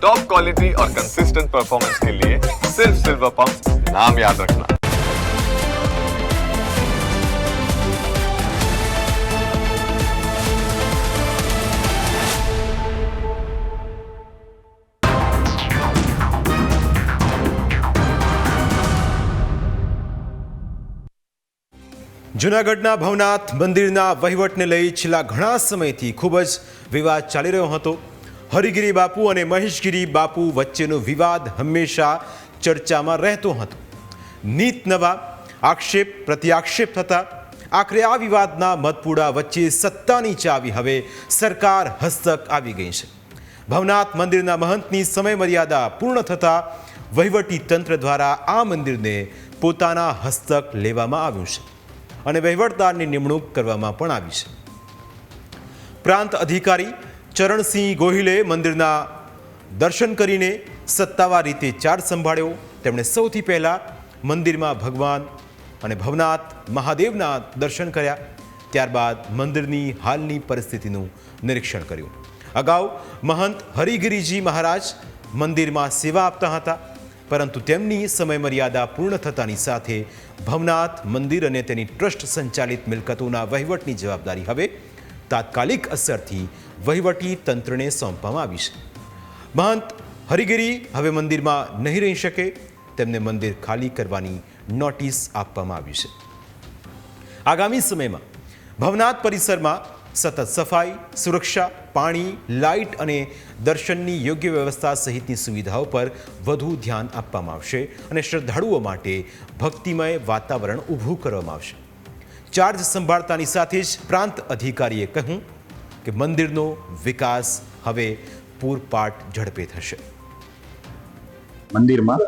Top quality और consistent performance के लिए सिर्फ सिल्वर पंप नाम याद रखना જૂનાગઢના ભવનાથ મંદિરના વહીવટને લઈ છેલ્લા ઘણા સમયથી ખૂબ જ વિવાદ ચાલી રહ્યો હતો હરિગીરી બાપુ અને મહેશગીરી બાપુ વચ્ચેનો વિવાદ હંમેશા ચર્ચામાં રહેતો હતો. નીત નવા આક્ષેપ, પ્રત્યાક્ષેપ થતા આખરે આ વિવાદના મતપૂડા વચ્ચે સત્તાની ચાવી હવે સરકાર હસ્તક આવી ગઈ છે. ભવનાથ મંદિરના મહંતની સમયમર્યાદા પૂર્ણ થતાં વહીવટી તંત્ર દ્વારા આ મંદિરને પોતાના હસ્તક લેવામાં આવ્યું છે અને વહીવટદારની નિમણૂક કરવામાં પણ આવી છે. પ્રાંત અધિકારી ચરણસિંહ ગોહિલે મંદિરના દર્શન કરીને સત્તાવાર રીતે ચાર્જ સંભાળ્યો. તેમણે સૌથી પહેલાં મંદિરમાં ભગવાન અને ભવનાથ મહાદેવના દર્શન કર્યા. ત્યારબાદ મંદિરની હાલની પરિસ્થિતિનું નિરીક્ષણ કર્યું. અગાઉ મહંત હરિગિરીજી મહારાજ મંદિરમાં સેવા આપતા હતા, પરંતુ તેમની સમયમર્યાદા પૂર્ણ થતાની સાથે ભવનાથ મંદિર અને તેની ટ્રસ્ટ સંચાલિત મિલકતોના વહીવટની જવાબદારી હવે તાત્કાલિક અસરથી વહીવટી તંત્રને સોંપવામાં આવી છે. મહંત હરિગીરી હવે મંદિરમાં નહીં રહી શકે, તેમને મંદિર ખાલી કરવાની નોટિસ આપવામાં આવી છે. આગામી સમયમાં ભવનાથ પરિસરમાં સતત સફાઈ, સુરક્ષા, પાણી, લાઇટ અને દર્શનની યોગ્ય વ્યવસ્થા સહિતની સુવિધાઓ પર વધુ ધ્યાન આપવામાં આવશે અને શ્રદ્ધાળુઓ માટે ભક્તિમય વાતાવરણ ઊભું કરવામાં આવશે. ચાર્જ સંભાળતાની સાથે જ પ્રાંત અધિકારીએ કહ્યું કે મંદિરનો વિકાસ હવે પૂરપાટ ઝડપે થશે. મંદિરમાં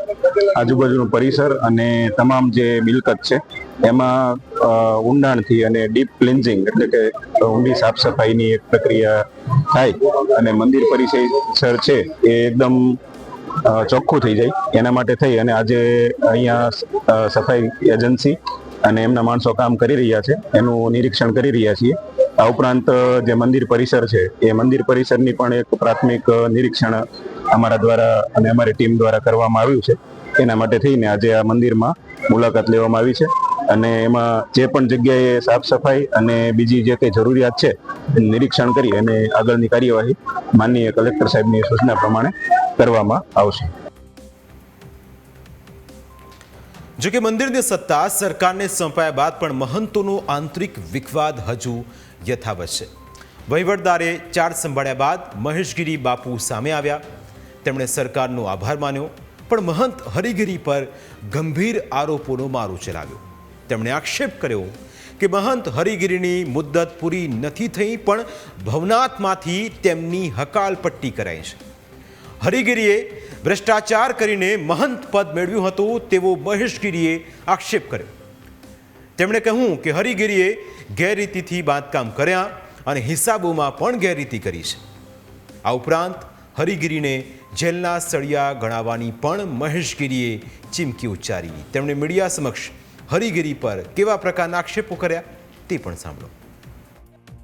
આજુબાજુનું પરિસર અને તમામ જે મિલકત છે, એમાં ઊંડાણથી અને ડીપ ક્લિન્ઝિંગ એટલે કે ઊંડી સાફ સફાઈની એક પ્રક્રિયા થાય અને મંદિર પરિસર છે એ એકદમ ચોખ્ખું થઈ જાય. એના માટે થઈ અને આજે અહીંયા સફાઈ એજન્સી અને એમના માણસો કામ કરી રહ્યા છે, એનું નિરીક્ષણ કરી રહ્યા છીએ. આ ઉપરાંત જે મંદિર પરિસર છે, એ મંદિર પરિસરની પણ એક પ્રાથમિક નિરીક્ષણ અમારા દ્વારા અને અમારી ટીમ દ્વારા કરવામાં આવ્યું છે. એના માટે થઈને આજે આ મંદિરમાં મુલાકાત લેવામાં આવી છે. અને એમાં જે પણ જગ્યાએ સાફ સફાઈ અને બીજી જે કંઈ જરૂરિયાત છે નિરીક્ષણ કરી અને આગળની કાર્યવાહી માનનીય કલેક્ટર સાહેબની સૂચના પ્રમાણે કરવામાં આવશે. જો કે મંદિરની સત્તા સરકારને સોંપાયા બાદ પણ મહંતોનો આંતરિક વિખવાદ હજુ યથાવત છે. વહીવટદારે ચાર્જ સંભાળ્યા બાદ મહેશગીરી બાપુ સામે આવ્યા. તેમણે સરકારનો આભાર માન્યો, પણ મહંત હરિગીરી પર ગંભીર આરોપોનો મારો ચલાવ્યો. તેમણે આક્ષેપ કર્યો કે મહંત હરિગીરીની મુદ્દત પૂરી નથી થઈ, પણ ભવનાથમાંથી તેમની હકાલપટ્ટી કરાઈ છે. હરિગીરીએ ભ્રષ્ટાચાર કરીને મહંત પદ મેળવ્યું હતું તેવો મહેશગીરીએ આક્ષેપ કર્યો. તેમણે કહ્યું કે હરિગીરીએ ગેરરીતિથી બાંધકામ કર્યા અને હિસાબોમાં પણ ગેરરીતિ કરી છે. આ ઉપરાંત હરિગીરીને જેલના સળિયા ગણાવવાની પણ મહેશગીરીએ ચીમકી ઉચ્ચારી. તેમણે મીડિયા સમક્ષ હરિગીરી પર કેવા પ્રકારના આક્ષેપો કર્યા તે પણ સાંભળો.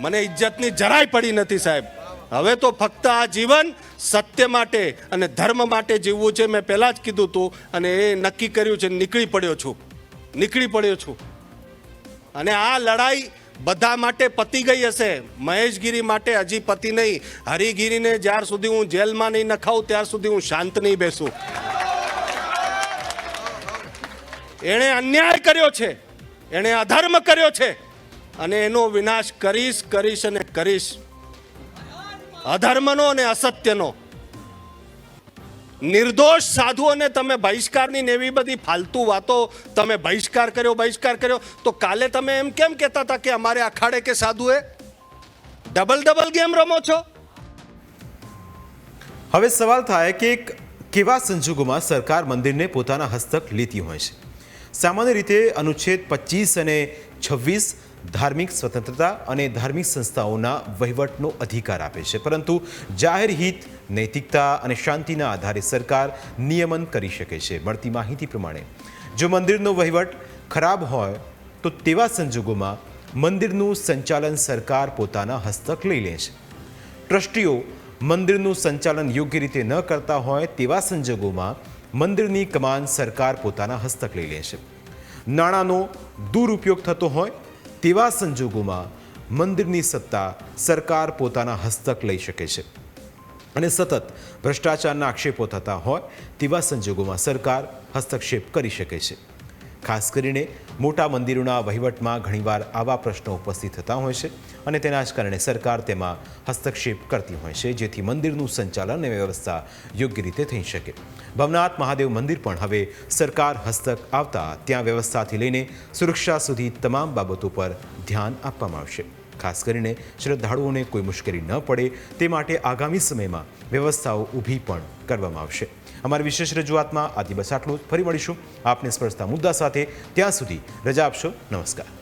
મને ઇજ્જતની જરાય પડી નથી સાહેબ. હવે તો ફક્ત આ જીવન સત્ય માટે અને ધર્મ માટે જીવવું છે મેં પહેલાં જ કીધું હતું અને એ નક્કી કર્યું છે, નીકળી પડ્યો છું. નીકળી પડ્યો છું. અને આ લડાઈ બધા માટે પતી ગઈ હશે. મહેશગીરી માટે હજી પતી નહીં. હરિગીરીને જ્યાર સુધી હું જેલમાં નહીં નખાવું, ત્યાર સુધી હું શાંત નહીં બેસું. એણે અન્યાય કર્યો છે. એણે અધર્મ કર્યો છે. અને એનો વિનાશ કરીશ કરીશ અને કરીશ. અધર્મનો અને અસત્યનો. નિર્દોષ સાધુઓને તમે બહિષ્કારની ને એવી બધી ફાલતુ વાતો તમે બહિષ્કાર કર્યો બહિષ્કાર કર્યો, તો કાલે તમે એમ કેમ કહેતા હતા કે અમારે અખાડે કે સાધુએ? ડબલ ડબલ ગેમ રમો છો? હવે સવાલ થાય કે કેવા સંજોગોમાં સરકાર મંદિરને પોતાના હસ્તક લેતી હોય છે? સામાન્ય રીતે અનુચ્છેદ પચીસ અને છવ્વીસ ધાર્મિક સ્વતંત્રતા અને ધાર્મિક સંસ્થાઓના વહીવટનો અધિકાર આપે છે. પરંતુ જાહેર હિત, નૈતિકતા અને શાંતિના આધારે સરકાર નિયમન કરી શકે છે. મળતી માહિતી પ્રમાણે, જો મંદિરનો વહીવટ ખરાબ હોય, તો તેવા સંજોગોમાં મંદિરનું સંચાલન સરકાર પોતાના હસ્તક લઈ લે છે. ટ્રસ્ટીઓ મંદિરનું સંચાલન યોગ્ય રીતે ન કરતા હોય તેવા સંજોગોમાં મંદિરની કમાન સરકાર પોતાના હસ્તક લઈ લે છે. નાણાંનો દુરુપયોગ થતો હોય તેવા સંજોગોમાં મંદિરની સત્તા સરકાર પોતાના હસ્તક લઈ શકે છે. અને સતત ભ્રષ્ટાચારના આક્ષેપો થતા હોય તેવા સંજોગોમાં સરકાર હસ્તક્ષેપ કરી શકે છે. ખાસ કરીને મોટા મંદિરોના વહીવટમાં ઘણીવાર આવા પ્રશ્નો ઉપસ્થિત થતા હોય છે અને તેના જ કારણે સરકાર તેમાં હસ્તક્ષેપ કરતી હોય છે, જેથી મંદિરનું સંચાલન અને વ્યવસ્થા યોગ્ય રીતે થઈ શકે. ભવનાથ મહાદેવ મંદિર પણ હવે સરકાર હસ્તક આવતા ત્યાં વ્યવસ્થાથી લઈને સુરક્ષા સુધી તમામ બાબતો પર ધ્યાન આપવામાં આવશે. ખાસ કરીને શ્રદ્ધાળુઓને કોઈ મુશ્કેલી ન પડે તે માટે આગામી સમયમાં વ્યવસ્થાઓ ઊભી પણ કરવામાં આવશે. અમારી વિશેષ રજૂઆતમાં આ દિવસ આટલું ફરી મળીશું આપને સ્પર્શતા મુદ્દા સાથે. ત્યાં સુધી રજા આપશો. નમસ્કાર.